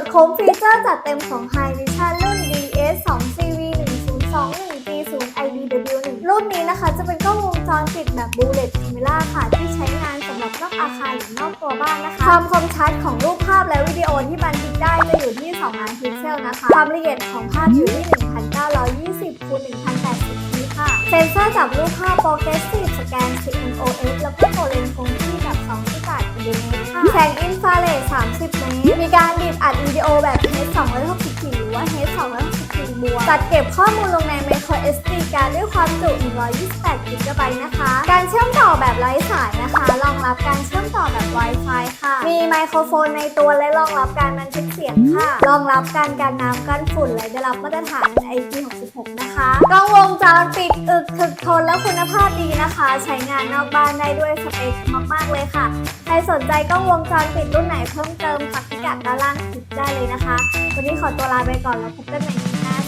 ดคุ้มฟีเจอร์จัดเต็มของ High Vision รุ่น DS 2 CV 1021 G0 IDW 1รุ่นนี้นะคะจะเป็นกล้องวงจรปิดแบบ Bullet Camera ค่ะ ที่ใช้งานสำหรับนอกอาคารหรือนอกตัวบ้านนะคะ ความคมชัดของรูปภาพและวิดีโอที่บันทึกได้จะอยู่ที่2ล้านพิกเซลนะคะ ความละเอียดของภาพอยู่ที่ 1920คูณ1080พีค่ะ เซนเซอร์จับรูปภาพ Progressive Scan CMOS แล้วก็โมเลนคงที่แบบ2.8มิลลิเมตรค่ะแสงอินฟราเรด30เมตรมีการบีบอัด บวจัดเก็บข้อมูลลงใน micro SD card ด้วยความจุ 128 g b นะคะ การเชื่อมต่อแบบไร้สายนะคะ รองรับการเชื่อมต่อแบบ Wi-Fi ค่ะ มีไมโครโฟนในตัวและรองรับการบันทึกเสียงค่ะ รองรับการกันน้ำกันฝุ่นและได้รับมาตรฐาน IP66 นะคะกล้องวงจรปิดอึกถึกทนและคุณภาพดีนะคะ ใช้งานนอกบ้านได้ด้วยสเปคมาก ๆ เลยค่ะ ใครสนใจกล้องวงจรปิดรุ่นไหนเพิ่มเติมทักพิกัดด้านล่างคลิปได้เลยนะคะ วันนี้ขอตัวลาไปก่อนแล้วพบกันใหม่คลิปหน้าสวัสดีค่ะ